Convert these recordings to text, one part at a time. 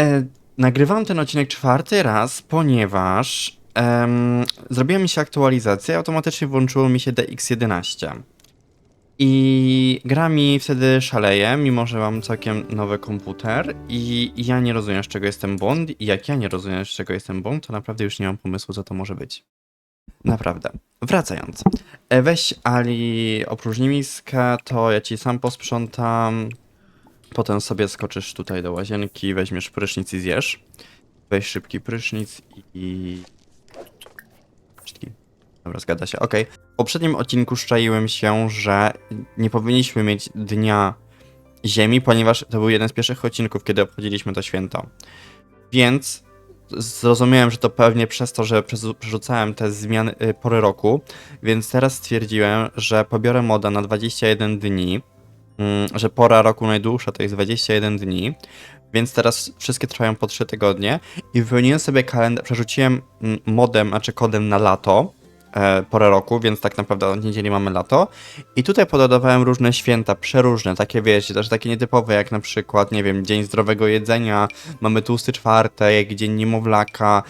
E, nagrywam ten odcinek czwarty raz, ponieważ em, zrobiła mi się aktualizacja i automatycznie włączyło mi się DX11. I gra mi wtedy szaleje, mimo że mam całkiem nowy komputer i ja nie rozumiem z czego jestem błąd i jak ja nie rozumiem z czego jestem błąd, to naprawdę już nie mam pomysłu co to może być. Naprawdę. Wracając. E, Weź Ali opróżnij miskę, to ja ci sam posprzątam. Potem sobie skoczysz tutaj do łazienki, weźmiesz prysznic i zjesz. Weź szybki prysznic i... Dobra, zgadza się, okej. W poprzednim odcinku szczaiłem się, że nie powinniśmy mieć Dnia Ziemi, ponieważ to był jeden z pierwszych odcinków, kiedy obchodziliśmy to święto. Więc zrozumiałem, że to pewnie przez to, że przerzu- przerzucałem te zmiany y, pory roku, więc teraz stwierdziłem, że pobiorę moda na 21 dni, że pora roku najdłuższa to jest 21 dni, więc teraz wszystkie trwają po 3 tygodnie i wypełniłem sobie kalendarz, przerzuciłem mm, modem, znaczy kodem na lato, e, porę roku, więc tak naprawdę od niedzieli mamy lato. I tutaj pododawałem różne święta, przeróżne, takie wiecie, też takie nietypowe, jak na przykład, nie wiem, Dzień Zdrowego Jedzenia, mamy tłusty czwartek, Dzień Niemowlaka.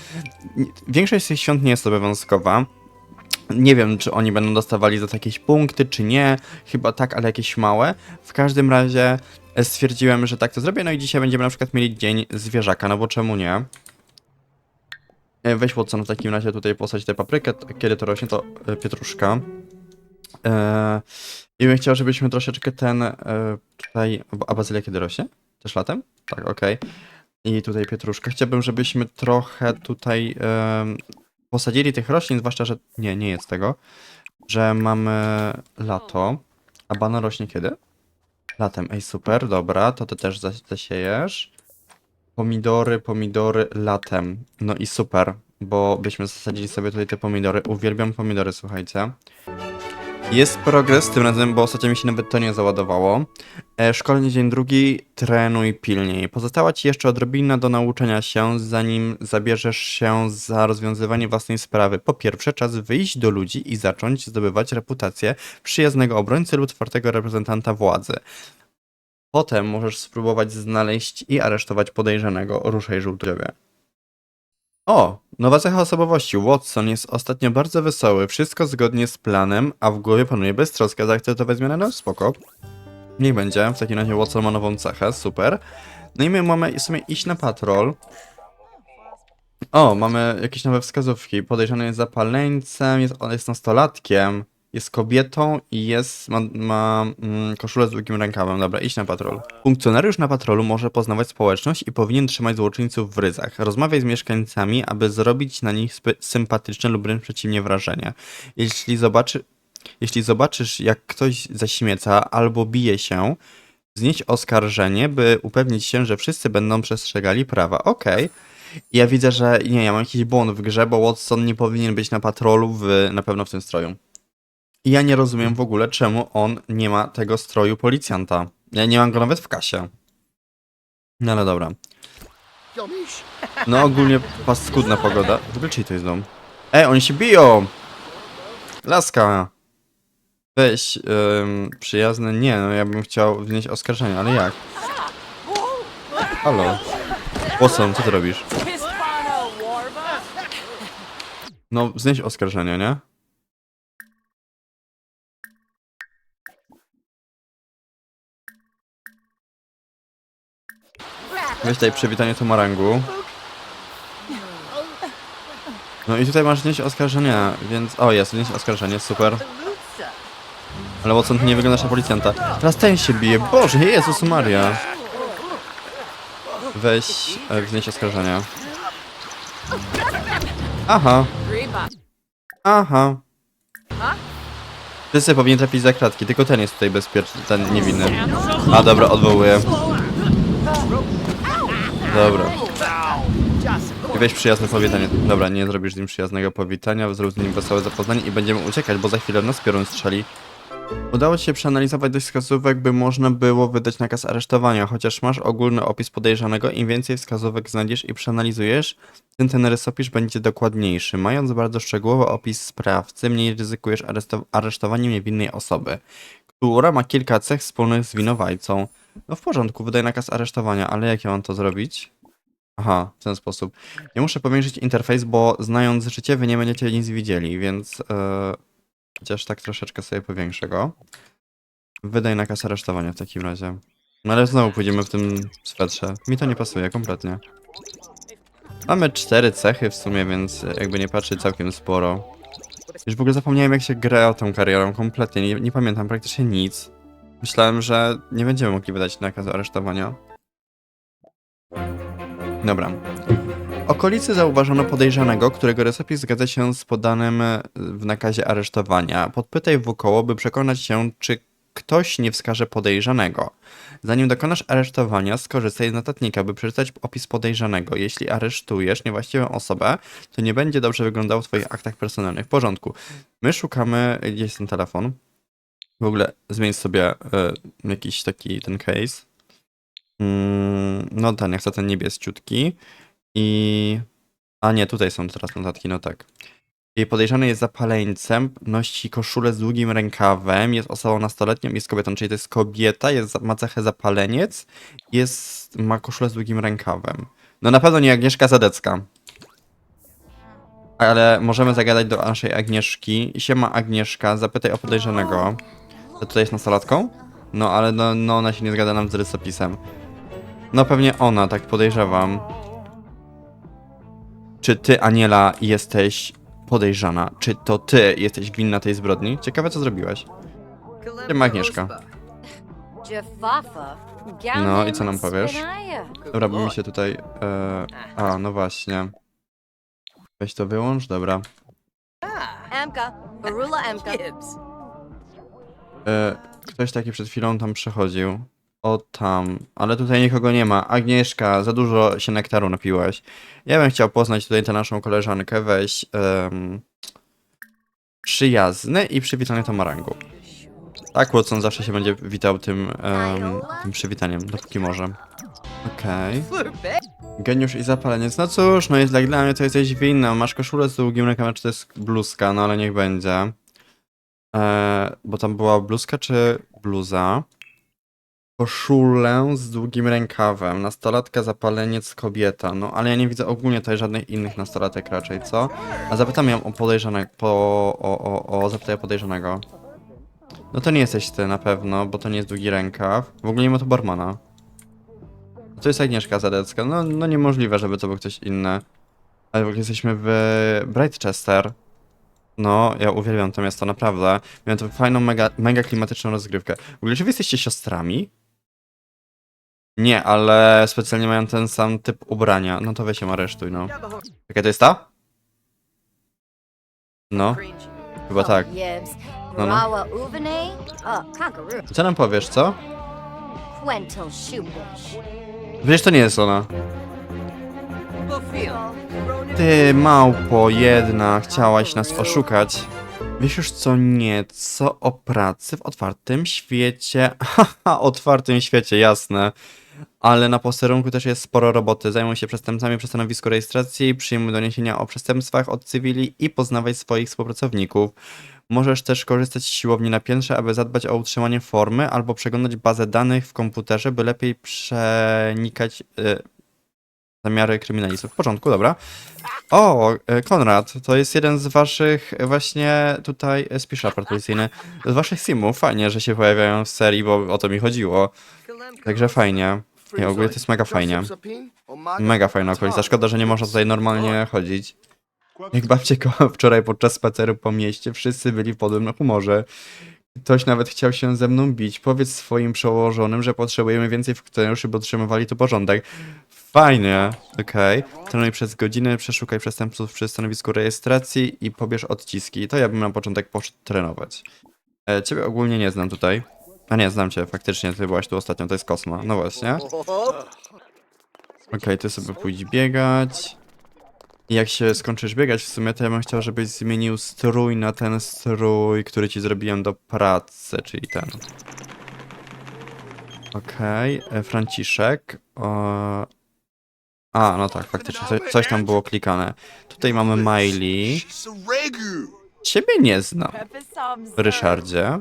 Większość z tych świąt nie jest obowiązkowa. Nie wiem, czy oni będą dostawali za to jakieś punkty, czy nie. Chyba tak, ale jakieś małe. W każdym razie e, stwierdziłem, że tak to zrobię. No i dzisiaj będziemy na przykład mieli Dzień Zwierzaka, no bo czemu nie? E, Weź Watson w takim razie tutaj posadź tę paprykę, kiedy to rośnie, to e, pietruszka. I bym chciał, żebyśmy troszeczkę ten tutaj, a bazylia kiedy rośnie? Też latem? Tak, okej. I tutaj pietruszka. Chciałbym, żebyśmy trochę tutaj posadzili tych roślin, zwłaszcza, że nie, nie jest tego, że mamy lato, a banan rośnie kiedy? Latem. Ej, super, dobra, to ty też zas- zasiejesz. Pomidory, pomidory latem. No i super, bo byśmy zasadzili sobie tutaj te pomidory. Uwielbiam pomidory, słuchajcie. Jest progres tym razem, bo ostatnio mi się nawet to nie załadowało. E, szkolenie dzień drugi, trenuj pilniej. Pozostała ci jeszcze odrobina do nauczenia się, zanim zabierzesz się za rozwiązywanie własnej sprawy. Po pierwsze, czas wyjść do ludzi i zacząć zdobywać reputację przyjaznego obrońcy lub twardego reprezentanta władzy. Potem możesz spróbować znaleźć i aresztować podejrzanego. Ruszaj żółtowie. O, nowa cecha osobowości. Watson jest ostatnio bardzo wesoły, wszystko zgodnie z planem, a w głowie panuje beztroska. Zaakceptować zmianę? No spoko. Niech będzie. W takim razie Watson ma nową cechę, super. No i my mamy w sumie iść na patrol. O, mamy jakieś nowe wskazówki. Podejrzany jest zapaleńcem, jest, on jest nastolatkiem, jest kobietą i jest, ma, ma mm, koszulę z długim rękawem. Dobra, idź na patrol. Funkcjonariusz na patrolu może poznawać społeczność i powinien trzymać złoczyńców w ryzach. Rozmawiaj z mieszkańcami, aby zrobić na nich sympatyczne lub wręcz przeciwnie wrażenie. Jeśli zobaczy, jeśli zobaczysz, jak ktoś zaśmieca albo bije się, znieść oskarżenie, by upewnić się, że wszyscy będą przestrzegali prawa. Okej. Ja widzę, że nie, ja mam jakiś błąd w grze, bo Watson nie powinien być na patrolu w, na pewno w tym stroju. I ja nie rozumiem w ogóle, czemu on nie ma tego stroju policjanta. Ja nie mam go nawet w kasie. No ale dobra. No ogólnie paskudna pogoda. W ogóle czyj to jest dom? Ej, oni się biją! Laska! Weź, ym, przyjazny, nie, no ja bym chciał wnieść oskarżenie, ale jak? Halo? Watson, co ty robisz? No, wznieś oskarżenie, nie? Weź tutaj przywitanie Tomarangu. No i tutaj masz wnieść oskarżenie, więc... O, jest, wnieść oskarżenie, super. Ale Watson, ty nie wyglądasz na policjanta. Teraz ten się bije, Boże, Jezus Maria. Weź, e, wnieść oskarżenie. Aha, aha. Sobie powinien trafić za kratki, tylko ten jest tutaj bezpieczny, ten niewinny. A dobra, odwołuję. Dobra. I weź przyjazne powitanie. Dobra, nie zrobisz z nim przyjaznego powitania, zrób z nim wesołe zapoznanie i będziemy uciekać, bo za chwilę nas piorun strzeli. Udało ci się przeanalizować dość wskazówek, by można było wydać nakaz aresztowania, chociaż masz ogólny opis podejrzanego, im więcej wskazówek znajdziesz i przeanalizujesz, tym ten rysopisz będzie dokładniejszy. Mając bardzo szczegółowy opis sprawcy, mniej ryzykujesz aresztowaniem niewinnej osoby, która ma kilka cech wspólnych z winowajcą. No w porządku, wydaj nakaz aresztowania, ale jak ja mam to zrobić? Aha, w ten sposób. Nie muszę powiększyć interfejs, bo znając życie, wy nie będziecie nic widzieli, więc e, chociaż tak troszeczkę sobie powiększę go. Wydaj nakaz aresztowania w takim razie. No ale znowu pójdziemy w tym swetrze. Mi to nie pasuje kompletnie. Mamy cztery cechy w sumie, więc jakby nie patrzy całkiem sporo. Już w ogóle zapomniałem jak się gra tą karierą kompletnie, nie, nie pamiętam praktycznie nic. Myślałem, że nie będziemy mogli wydać nakazu aresztowania. Dobra. Okolicy zauważono podejrzanego, którego rysopis zgadza się z podanym e, w nakazie aresztowania. Podpytaj wokoło, by przekonać się, czy ktoś nie wskaże podejrzanego. Zanim dokonasz aresztowania, skorzystaj z notatnika, by przeczytać opis podejrzanego. Jeśli aresztujesz niewłaściwą osobę, to nie będzie dobrze wyglądało w twoich aktach personalnych. W porządku. My szukamy... Gdzie jest ten telefon? W ogóle zmień sobie y, jakiś taki ten case. Mm, no ten, ja chcę ten niebieściutki. I... A nie, tutaj są teraz notatki, no tak. Jej podejrzany jest zapaleńcem, nosi koszulę z długim rękawem, jest osobą nastoletnią, jest kobietą, czyli to jest kobieta, jest, ma cechę zapaleniec, jest, ma koszulę z długim rękawem. No na pewno nie Agnieszka Zadecka. Ale możemy zagadać do naszej Agnieszki. Siema Agnieszka, zapytaj o podejrzanego. To tutaj jest nastolatką? No ale no, no ona się nie zgadza nam z rysopisem. No pewnie ona, tak podejrzewam. Czy ty, Aniela, jesteś podejrzana? Czy to ty jesteś winna tej zbrodni? Ciekawe, co zrobiłaś. Siema, Agnieszka. No i co nam powiesz? Dobra, bo mi się tutaj... E... A, no właśnie. Weź to wyłącz, dobra. Emka, Barula Emka. E... Ktoś taki przed chwilą tam przechodził. O tam, ale tutaj nikogo nie ma. Agnieszka, za dużo się nektaru napiłaś. Ja bym chciał poznać tutaj tę naszą koleżankę. Weź em, przyjazny i przywitanie Tomarangu. Tak, Watson zawsze się będzie witał tym, em, tym przywitaniem, dopóki może. Okej. Geniusz i zapaleniec. No cóż, no jest jak dla mnie to jesteś winna. Masz koszulę z długim rękawem, czy to jest bluzka, no ale niech będzie. E, bo tam była bluzka czy bluza? koszulę z długim rękawem. Nastolatka, zapaleniec, kobieta. No, ale ja nie widzę ogólnie tutaj żadnych innych nastolatek raczej, co? A zapytam ją o podejrzanego, po, o, o, o, zapytaj podejrzanego. No to nie jesteś ty na pewno, bo to nie jest długi rękaw. W ogóle nie ma to barmana. To jest Agnieszka Zadecka. No, no niemożliwe, żeby to był ktoś inny. Ale w ogóle jesteśmy w Brightchester. No, ja uwielbiam to miasto, naprawdę. Miałem to fajną, mega, mega klimatyczną rozgrywkę. W ogóle, czy wy jesteście siostrami? Nie, ale specjalnie mają ten sam typ ubrania. No to weź ją aresztuj, no. Czekaj, to jest ta? No, chyba tak. No, no. Co nam powiesz, co? Wiesz, to nie jest ona. Ty, małpo jedna, chciałaś nas oszukać. Wiesz już co nieco o pracy w otwartym świecie. Haha, otwartym świecie, jasne. Ale na posterunku też jest sporo roboty. Zajmują się przestępcami przez stanowisko rejestracji, przyjmują doniesienia o przestępstwach od cywili i poznawać swoich współpracowników. Możesz też korzystać z siłowni na piętrze, aby zadbać o utrzymanie formy albo przeglądać bazę danych w komputerze, by lepiej przenikać y, zamiary kryminalistów. W porządku, dobra. O, e, Konrad, to jest jeden z waszych e, właśnie tutaj e, spisz raport policyjny. Z waszych simów. Fajnie, że się pojawiają w serii, bo o to mi chodziło. Także fajnie. Nie, ogólnie to jest mega fajnie. Mega fajna okolica. Szkoda, że nie można tutaj normalnie chodzić. Jak babcie wczoraj podczas spaceru po mieście, wszyscy byli w podobnym humorze. Ktoś nawet chciał się ze mną bić. Powiedz swoim przełożonym, że potrzebujemy więcej funkcjonariuszy, by utrzymywali tu porządek. Fajnie, okej. Trenuj przez godzinę, przeszukaj przestępców przy stanowisku rejestracji i pobierz odciski. To ja bym na początek poszedł trenować. E, ciebie ogólnie nie znam tutaj. A nie, znam cię, faktycznie, ty byłaś tu ostatnio, to jest Kosma. No właśnie. Okej, ty sobie pójdź biegać. I jak się skończysz biegać, w sumie to ja bym chciał, żebyś zmienił strój na ten strój, który ci zrobiłem do pracy, czyli ten. Okej, e, Franciszek. O... A, no tak, faktycznie, coś, tam było klikane. Tutaj mamy Miley. Ciebie nie znam, Ryszardzie.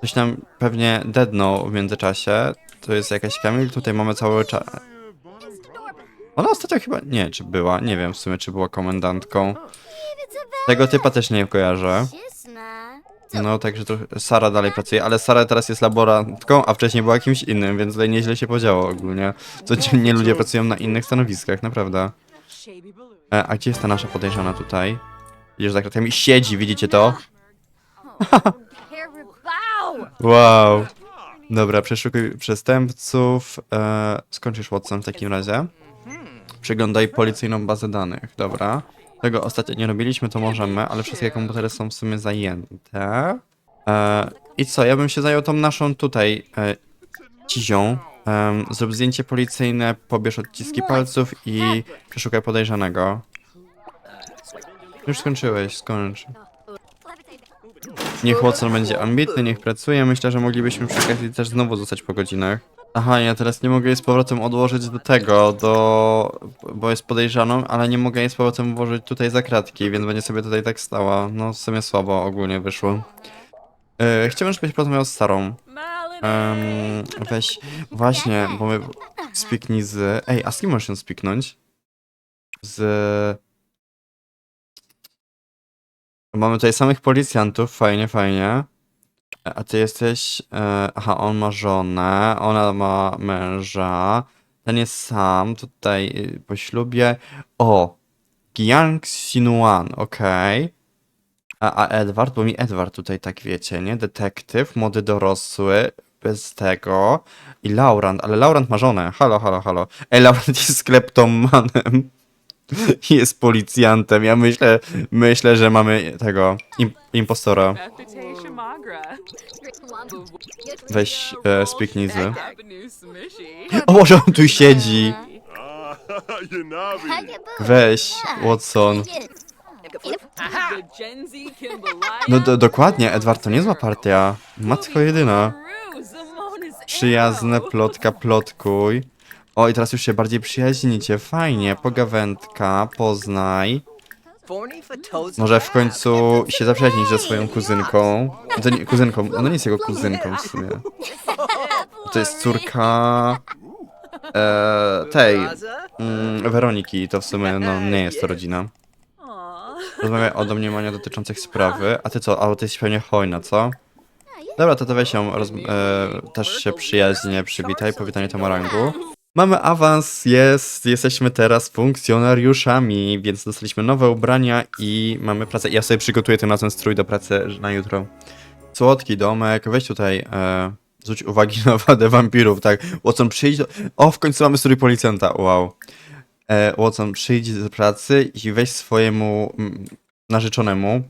Coś tam pewnie deadnął w międzyczasie. To jest jakaś Kamil, tutaj mamy cały czas. Ona ostatnio chyba, nie, czy była, nie wiem w sumie, czy była komendantką. Tego typa też nie kojarzę. No, także to Sara dalej pracuje, ale Sara teraz jest laborantką, a wcześniej była kimś innym, więc tutaj nieźle się podziało ogólnie. Codziennie ludzie pracują na innych stanowiskach, naprawdę. E, a gdzie jest ta nasza podejrzana tutaj? Widzisz, za kratami siedzi, widzicie to? Wow. Dobra, przeszukuj przestępców. E, skończysz Watson w takim razie. Przeglądaj policyjną bazę danych, dobra. Tego ostatnio nie robiliśmy, to możemy, ale wszystkie komputery są w sumie zajęte. E, I co, ja bym się zajął tą naszą tutaj e, cizią. Em, zrób zdjęcie policyjne, pobierz odciski palców i przeszukaj podejrzanego. Już skończyłeś, skończ. Niech Watson będzie ambitny, niech pracuje. Myślę, że moglibyśmy przy okazji też znowu zostać po godzinach. Aha, ja teraz nie mogę jej z powrotem odłożyć do tego, do... bo jest podejrzaną, ale nie mogę jej z powrotem włożyć tutaj za kratki, więc będzie sobie tutaj tak stała. No, w sumie słabo ogólnie wyszło. Yy, chciałbym, żebyś porozmawiał z Sarą. Em, weź, właśnie, bo my spiknij z... Ej, a z kim możesz się spiknąć? Z... Mamy tutaj samych policjantów, fajnie, fajnie. E, A ty jesteś. E, aha, on ma żonę, ona ma męża. Ten jest sam tutaj y, po ślubie. O! Giang Sinuan, okej. A, a Edward, bo mi Edward tutaj tak wiecie, nie? Detektyw, młody dorosły, bez tego. I Laurent, ale Laurent ma żonę. Halo, halo, halo. Ej, Laurent jest kleptomanem. Jest policjantem. Ja myślę, myślę, że mamy tego im, impostora. Weź e, spiknij. O Boże, on tu siedzi. Weź, Watson. No do, dokładnie, Edward to niezła partia. Matko jedyna. Przyjazne, plotka, plotkuj. O, i teraz już się bardziej przyjaźnicie. Fajnie, pogawędka, poznaj. Może w końcu się zaprzyjaźnić ze swoją kuzynką. Nie, kuzynką, ona nie jest jego kuzynką w sumie. To jest córka... E, tej, mm, Weroniki, to w sumie, no, nie jest to rodzina. Rozmawiaj o domniemaniach dotyczących sprawy. A ty co? A ty jesteś pewnie hojna, co? Dobra, to to weź ją, roz... e, też się przyjaźnie przywitaj, powitanie Tamarangu. Mamy awans, jest, jesteśmy teraz funkcjonariuszami, więc dostaliśmy nowe ubrania i mamy pracę. Ja sobie przygotuję tym razem strój do pracy na jutro. Słodki domek, weź tutaj, e, zwróć uwagi na wadę wampirów, tak. Watson, przyjdź do... O, w końcu mamy strój policjanta, wow. E, Watson, przyjdź do pracy i weź swojemu mm, narzeczonemu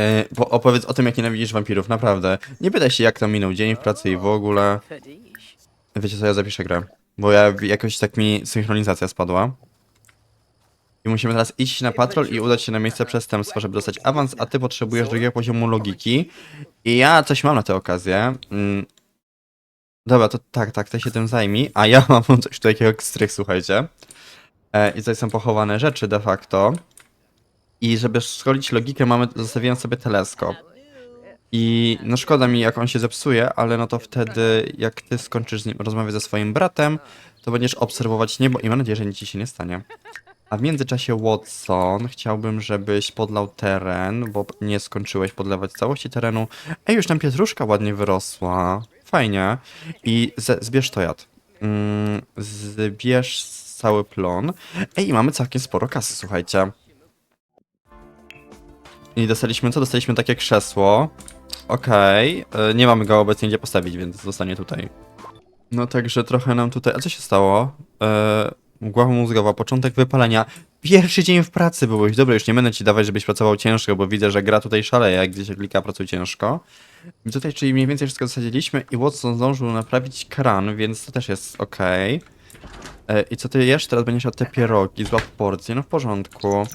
e, opowiedz o tym, jak nienawidzisz wampirów, naprawdę. Nie pytaj się, jak tam minął dzień w pracy i w ogóle. Wiecie co, ja zapiszę grę. Bo ja jakoś tak mi synchronizacja spadła. I musimy teraz iść na patrol i udać się na miejsce przestępstwa, żeby dostać awans, a ty potrzebujesz drugiego poziomu logiki. I ja coś mam na tę okazję. Mm. Dobra, to tak, tak, ty się tym zajmij, a ja mam coś takiego ekstrych, słuchajcie. E, I tutaj są pochowane rzeczy de facto. I żeby szkolić logikę, mamy, zostawiłem sobie teleskop. I no szkoda mi, jak on się zepsuje, ale no to wtedy, jak ty skończysz z nim rozmawiać ze swoim bratem, to będziesz obserwować niebo i mam nadzieję, że nic ci się nie stanie. A w międzyczasie, Watson, chciałbym, żebyś podlał teren, bo nie skończyłeś podlewać całości terenu. Ej, już tam pietruszka ładnie wyrosła. Fajnie. I zbierz to jad. Mm, zbierz cały plon. Ej, mamy całkiem sporo kasy, słuchajcie. I dostaliśmy co? Dostaliśmy takie krzesło. Okej. e, Nie mamy go obecnie gdzie postawić, więc zostanie tutaj. No także trochę nam tutaj... A co się stało? E, mgła mózgowa, początek wypalenia. Pierwszy dzień w pracy byłeś. Dobra, już nie będę ci dawać, żebyś pracował ciężko, bo widzę, że gra tutaj szaleje, jak gdzieś klika, pracuj ciężko. I tutaj, czyli mniej więcej wszystko zasadziliśmy i Watson zdążył naprawić kran, więc to też jest. E, I co ty jesz? Teraz będziesz miał te pierogi, złap porcję, no w porządku.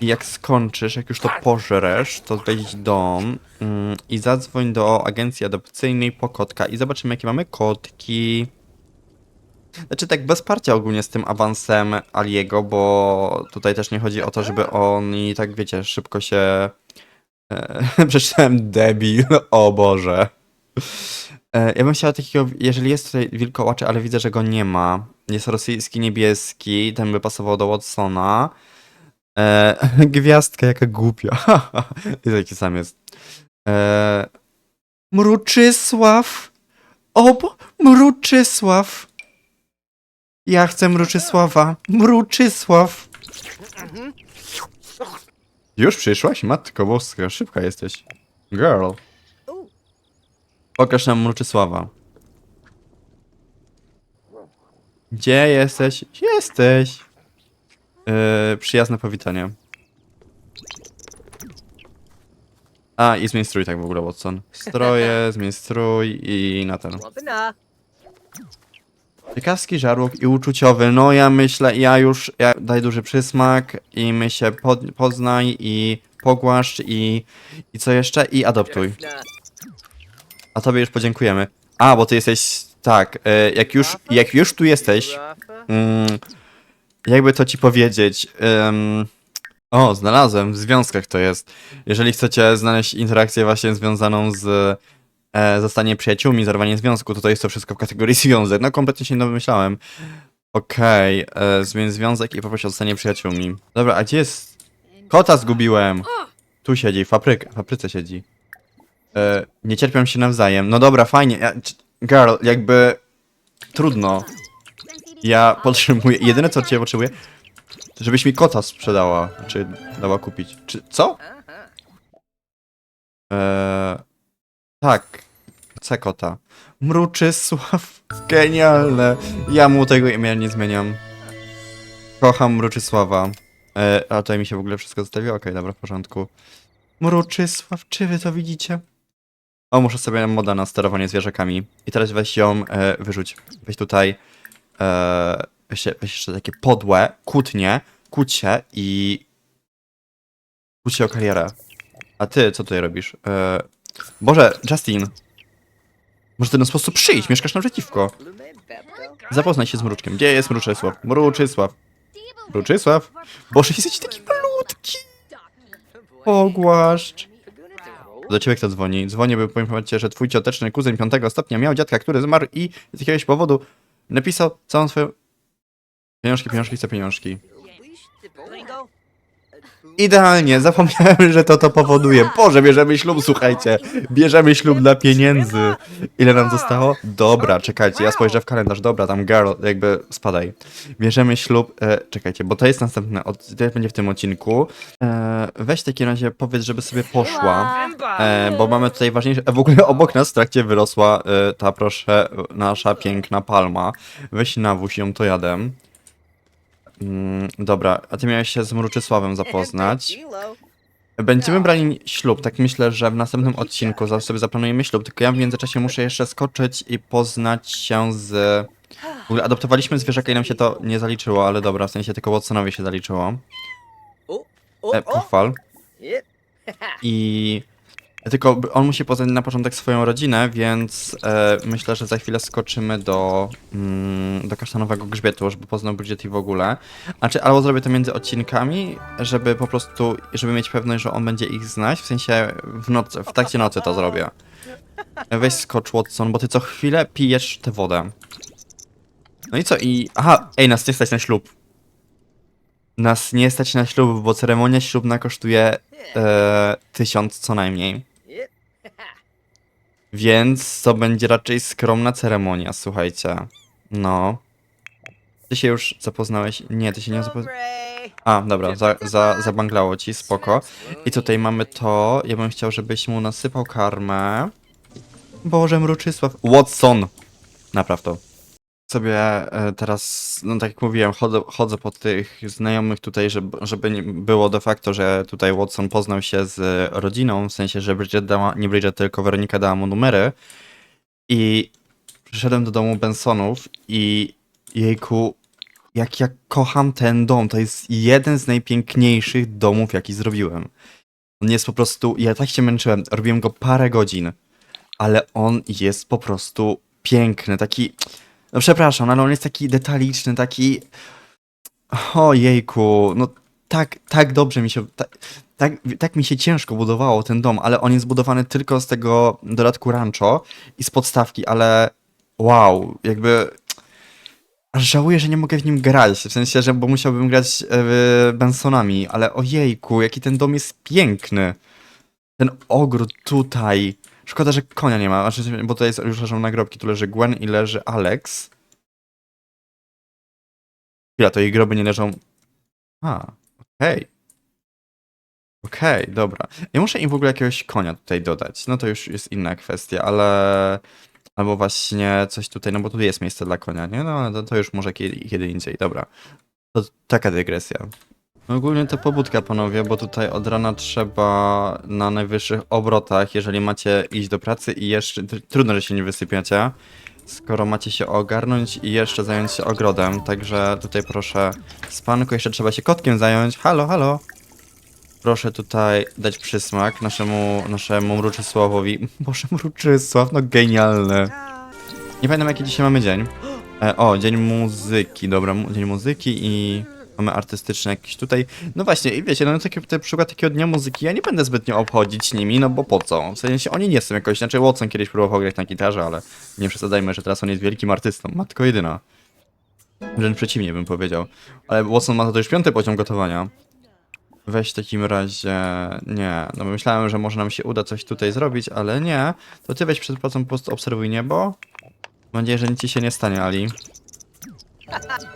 I jak skończysz, jak już to pożresz, to wejdź dom mm, i zadzwoń do agencji adopcyjnej po kotka i zobaczymy, jakie mamy kotki. Znaczy tak bez parcia ogólnie z tym awansem Aliego, bo tutaj też nie chodzi o to, żeby oni tak wiecie, szybko się... E, przeczytałem debil, o Boże. E, ja bym chciał takiego, jeżeli jest tutaj wilkołaczy, ale widzę, że go nie ma. Jest rosyjski, niebieski, ten by pasował do Watsona. E, gwiazdka jaka głupia. I taki sam jest. E, Mruczysław! O, bo- Mruczysław! Ja chcę Mruczysława. Mruczysław! Już przyszłaś? Matko boska, szybka jesteś. Girl. Pokaż nam Mruczysława. Gdzie jesteś? Jesteś! Yy, przyjazne powitanie. A, i zmień strój tak w ogóle, Watson. Stroje, zmień strój i na ten. Ciekawski żarłok i uczuciowy. No ja myślę, ja już ja daj duży przysmak i my się pod, poznaj i pogłaszcz i, i co jeszcze? I adoptuj. A tobie już podziękujemy. A, bo ty jesteś, tak, e, jak już, jak już tu jesteś, mm, jakby to ci powiedzieć, em, o, znalazłem, w związkach to jest. Jeżeli chcecie znaleźć interakcję właśnie związaną z e, zostanie przyjaciółmi, zerwanie związku, to to jest to wszystko w kategorii związek. No kompletnie się nie domyślałem. Okej, okay, zmień związek i poproś o zostanie przyjaciółmi. Dobra, a gdzie jest? Kota zgubiłem! Tu siedzi, w fabryk, w fabryce siedzi. E, nie cierpią się nawzajem. No dobra, fajnie. Ja, girl, jakby... Trudno. Ja potrzebuję... Jedyne co od ciebie potrzebuję, żebyś mi kota sprzedała. Czy dała kupić. Czy... Co? Eee, tak. Chcę kota. Mruczysław. Genialne. Ja mu tego imienia nie zmieniam. Kocham Mruczysława. E, a tutaj mi się w ogóle wszystko zostawiło? Okej, dobra, w porządku. Mruczysław, czy wy to widzicie? O, muszę sobie moda na sterowanie zwierzakami. I teraz weź ją, e, wyrzuć. Weź tutaj, e, weź, jeszcze takie podłe, kłótnie, kucie i... Kucie o karierę. A ty, co tutaj robisz? E, Boże, Justin. Może w ten sposób przyjść, mieszkasz naprzeciwko. Zapoznaj się z Mruczkiem. Gdzie jest Mruczysław? Mruczysław. Mruczysław? Boże, jesteś taki malutki. Pogłaszcz. Do ciebie kto dzwoni? Dzwonię, by poinformować cię, że twój cioteczny kuzyn piątego stopnia miał dziadka, który zmarł i z jakiegoś powodu napisał całą swoją... Pieniążki, pieniążki, chce pieniążki. Idealnie, zapomniałem, że to to powoduje. Boże, bierzemy ślub, słuchajcie. Bierzemy ślub dla pieniędzy. Ile nam zostało? Dobra, czekajcie, ja spojrzę w kalendarz. Dobra, tam girl, jakby spadaj. Bierzemy ślub, e, czekajcie, bo to jest następne, od, to będzie w tym odcinku. E, weź w takim razie, powiedz, żeby sobie poszła. E, bo mamy tutaj ważniejsze. e, W ogóle obok nas w trakcie wyrosła e, ta, proszę, nasza piękna palma. Weź nawóź ją, to jadę. Mm, dobra, a ty miałeś się z Mruczysławem zapoznać. Będziemy brali ślub, tak myślę, że w następnym odcinku sobie zaplanujemy ślub, tylko ja w międzyczasie muszę jeszcze skoczyć i poznać się z... W ogóle adoptowaliśmy zwierzaka i nam się to nie zaliczyło, ale dobra, w sensie tylko Watsonowi się zaliczyło. E, pochwal. I tylko on musi poznać na początek swoją rodzinę, więc e, myślę, że za chwilę skoczymy do, mm, do kasztanowego grzbietu, żeby poznał Bridget i w ogóle. Znaczy, albo zrobię to między odcinkami, żeby po prostu, żeby mieć pewność, że on będzie ich znać, w sensie w nocy, w trakcie nocy to zrobię. Weź skocz Watson, bo ty co chwilę pijesz tę wodę. No i co? I. Aha, ej, nas nie stać na ślub. Nas nie stać na ślub, bo ceremonia ślubna kosztuje e, tysiąc co najmniej. Więc to będzie raczej skromna ceremonia, słuchajcie. No. Ty się już zapoznałeś? Nie, ty się nie zapoznałeś. A, dobra, za, za, zabanglało ci, spoko. I tutaj mamy to. Ja bym chciał, żebyś mu nasypał karmę. Boże, Mruczysław. Watson! Napraw to. Sobie e, teraz, no tak jak mówiłem, chodzę, chodzę po tych znajomych tutaj, żeby, żeby nie było de facto, że tutaj Watson poznał się z rodziną, w sensie, że Bridget dała, nie Bridget, tylko Weronika dała mu numery. I przyszedłem do domu Bensonów i jejku, jak ja kocham ten dom. To jest jeden z najpiękniejszych domów, jaki zrobiłem. On jest po prostu, ja tak się męczyłem, robiłem go parę godzin, ale on jest po prostu piękny, taki, no przepraszam, ale on jest taki detaliczny, taki, ojejku, no tak, tak dobrze mi się, tak, tak, tak mi się ciężko budowało ten dom, ale on jest zbudowany tylko z tego dodatku rancho i z podstawki, ale wow, jakby aż żałuję, że nie mogę w nim grać, w sensie, że bo musiałbym grać e, Bensonami, ale ojejku, jaki ten dom jest piękny. Ten ogród tutaj. Szkoda, że konia nie ma, znaczy, bo tutaj już leżą nagrobki, tu leży Gwen i leży Alex. Chwila, to jej groby nie leżą... A, okej. Okej, dobra. Ja muszę im w ogóle jakiegoś konia tutaj dodać. No to już jest inna kwestia, ale... Albo właśnie coś tutaj, no bo tu jest miejsce dla konia, nie? No to, to już może kiedy, kiedy indziej, dobra. To taka dygresja. Ogólnie to pobudka, panowie, bo tutaj od rana trzeba na najwyższych obrotach, jeżeli macie iść do pracy i jeszcze... tr- Trudno, że się nie wysypiacie, skoro macie się ogarnąć i jeszcze zająć się ogrodem, także tutaj proszę spanko, jeszcze trzeba się kotkiem zająć. Halo, halo! Proszę tutaj dać przysmak naszemu, naszemu Mruczysławowi. Boże, Mruczysław, no genialny. Nie pamiętam jaki dzisiaj mamy dzień. E, o, dzień muzyki, dobra, mu- dzień muzyki i mamy artystyczne jakieś tutaj. No właśnie, i wiecie, no taki ten przykład takiego dnia muzyki, ja nie będę zbytnio obchodzić nimi, no bo po co? W sensie oni nie są jakoś, znaczy Watson kiedyś próbował grać na gitarze, ale nie przesadzajmy, że teraz on jest wielkim artystą, matko jedyna. Wręcz przeciwnie bym powiedział. Ale Watson ma to już piąty poziom gotowania. Weź w takim razie. Nie, no myślałem, że może nam się uda coś tutaj zrobić, ale nie. To ty weź przed pracą po prostu obserwuj niebo. Mam nadzieję, że nic ci się nie stanie, Ali.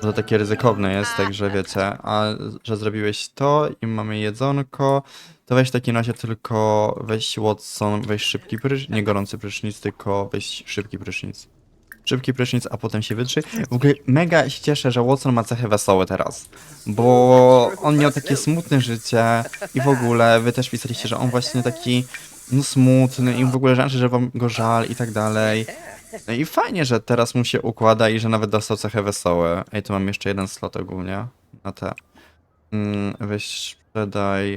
To takie ryzykowne jest, także wiecie. A że zrobiłeś to i mamy jedzonko, to weź w takim tylko weź Watson, weź szybki prysznic, nie gorący prysznic, tylko weź szybki prysznic. Szybki prysznic, a potem się wytrzy. W ogóle mega się cieszę, że Watson ma cechy wesołe teraz. Bo on miał takie smutne życie i w ogóle wy też pisaliście, że on właśnie taki no smutny i w ogóle znaczy, że wam go żal i tak dalej. No i fajnie, że teraz mu się układa i że nawet dostał cechę wesołe. Ej, tu mam jeszcze jeden slot ogólnie na te. Mm, weź sprzedaj,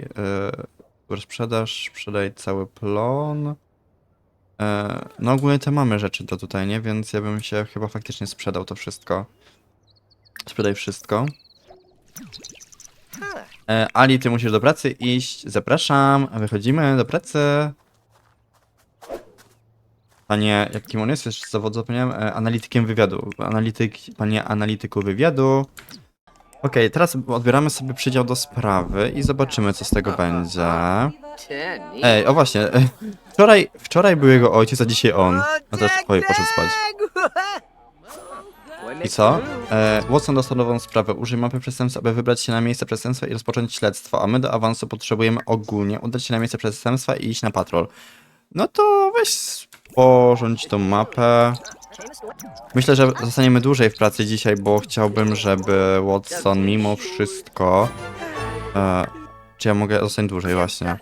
yy, sprzedaż, sprzedaj cały plon. E, no ogólnie te mamy rzeczy do tutaj, nie? Więc ja bym się chyba faktycznie sprzedał to wszystko. Sprzedaj wszystko. E, Ali, ty musisz do pracy iść. Zapraszam. Wychodzimy do pracy. Panie, jakim on jest? Jeszcze zawód zapomniałem. E, analitykiem wywiadu. Analityk, panie analityku wywiadu. Okej, teraz odbieramy sobie przydział do sprawy i zobaczymy, co z tego będzie. Ej, o właśnie. e, Wczoraj, wczoraj był jego ojciec, a dzisiaj on. No też, oj, poszedł spać. I co? E, Watson dostał nową sprawę. Użyj mapy przestępstwa, aby wybrać się na miejsce przestępstwa i rozpocząć śledztwo, a my do awansu potrzebujemy ogólnie udać się na miejsce przestępstwa i iść na patrol. No to weź sporządź tą mapę. Myślę, że zostaniemy dłużej w pracy dzisiaj, bo chciałbym, żeby Watson mimo wszystko... E, czy ja mogę zostać dłużej właśnie?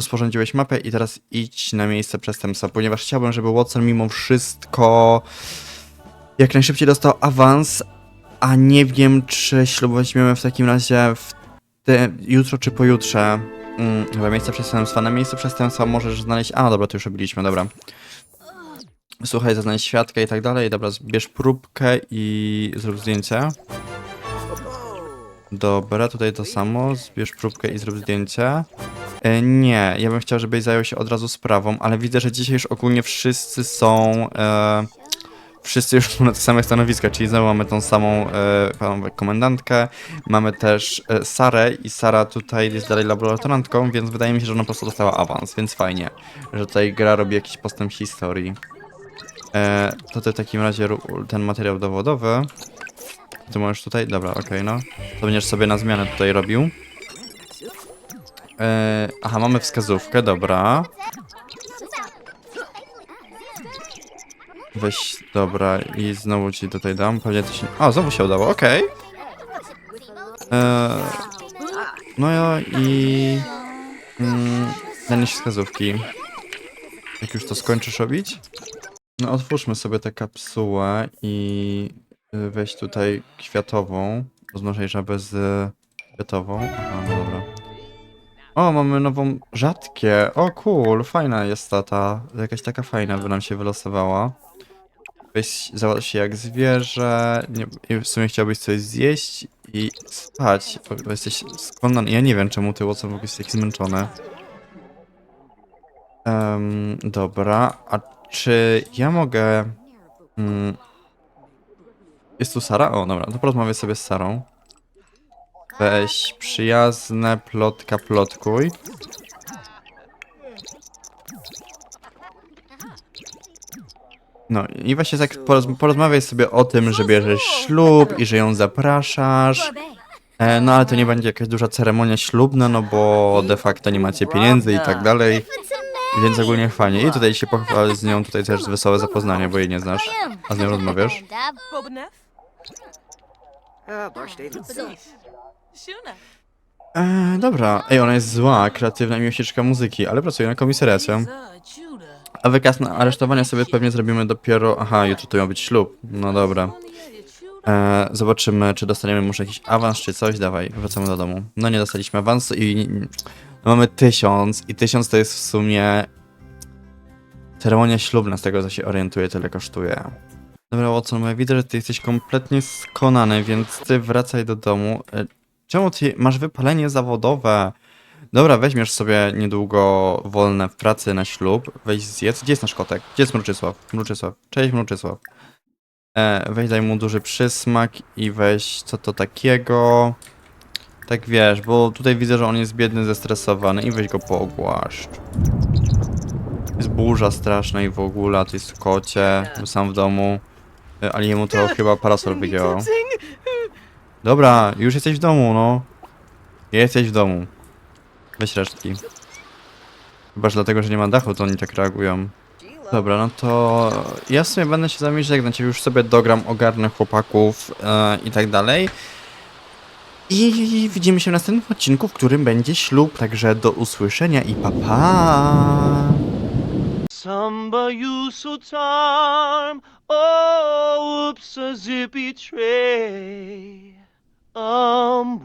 Sporządziłeś mapę i teraz idź na miejsce przestępstwa, ponieważ chciałbym, żeby Watson mimo wszystko jak najszybciej dostał awans, a nie wiem, czy ślub weźmiemy w takim razie w jutro czy pojutrze. Mm, chyba miejsce przestępstwa. Na miejsce przestępstwa możesz znaleźć... A, dobra, to już robiliśmy, dobra. Słuchaj, zaznaleźć świadka i tak dalej. Dobra, zbierz próbkę i zrób zdjęcie. Dobra, tutaj to samo. Zbierz próbkę i zrób zdjęcie. E, nie, ja bym chciał, żebyś zajął się od razu sprawą, ale widzę, że dzisiaj już ogólnie wszyscy są... E, wszyscy już są na tych samych stanowiskach, czyli znowu mamy tą samą e, komendantkę, mamy też e, Sarę i Sara tutaj jest dalej laboratorantką, więc wydaje mi się, że ona po prostu dostała awans, więc fajnie, że tutaj gra robi jakiś postęp historii. E, to ty w takim razie ten materiał dowodowy. Ty możesz tutaj? Dobra, okej, no. To będziesz sobie na zmianę tutaj robił. E, aha, mamy wskazówkę, dobra. Weź, dobra, i znowu ci tutaj dam. Pewnie to się. Znowu się udało, okej. Eee, No ja i. Mm, danieś wskazówki. Jak już to skończysz robić? No, otwórzmy sobie tę kapsułę i y, weź tutaj kwiatową. Oznaczaj żabę z kwiatową. Aha, no dobra. O, mamy nową rzadkie. O, cool, fajna jest ta, ta. Jakaś taka fajna by nam się wylosowała. Weź, załatw się jak zwierzę, nie, w sumie chciałbyś coś zjeść i spać, bo, jesteś skłonny. Ja nie wiem, czemu ty Watson w ogóle jesteś zmęczony. Em, dobra, a czy ja mogę... Mm, jest tu Sara? O, dobra, to porozmawiaj sobie z Sarą. Weź przyjazne, plotka, plotkuj. No i właśnie tak poroz porozmawiaj sobie o tym, że bierzesz ślub i że ją zapraszasz. E, no ale to nie będzie jakaś duża ceremonia ślubna, no bo de facto nie macie pieniędzy i tak dalej. Więc ogólnie fajnie. I tutaj się pochwal z nią, tutaj też wesołe zapoznanie, bo jej nie znasz. A z nią rozmawiasz? Shuna. E, dobra. Ej, ona jest zła, kreatywna miłościczka muzyki, ale pracuje na komisariacie. A wykaz na aresztowania sobie pewnie zrobimy dopiero... Aha, jutro to miał być ślub. No dobra. E, zobaczymy, czy dostaniemy może jakiś awans, czy coś. Dawaj, wracamy do domu. No nie dostaliśmy awansu i no, mamy tysiąc. I tysiąc to jest w sumie ceremonia ślubna, z tego co się orientuję, tyle kosztuje. Dobra, Watson, ja widzę, że ty jesteś kompletnie skonany, więc ty wracaj do domu. E, Czemu ty masz wypalenie zawodowe? Dobra, weźmiesz sobie niedługo wolne w pracy na ślub. Weź zjedz. Gdzie jest nasz kotek? Gdzie jest Mruczysław? Mruczysław. Cześć Mruczysław. E, weź daj mu duży przysmak i weź co to takiego. Tak wiesz, bo tutaj widzę, że on jest biedny, zestresowany i weź go pogłaszcz. Jest burza straszna i w ogóle, a ty jest kocie, sam w domu. E, Ale jemu to chyba parasol wygięło. Dobra, już jesteś w domu, no. Jesteś w domu. Weź resztki. Chyba, że dlatego, że nie ma dachu, to oni tak reagują. Dobra, no to ja w sumie będę się z wami żegnać, już sobie dogram, ogarnę chłopaków e, i tak dalej. I widzimy się w następnym odcinku, w którym będzie ślub, także do usłyszenia i pa pa! Samba oh, whoops, a zippy tray. Um,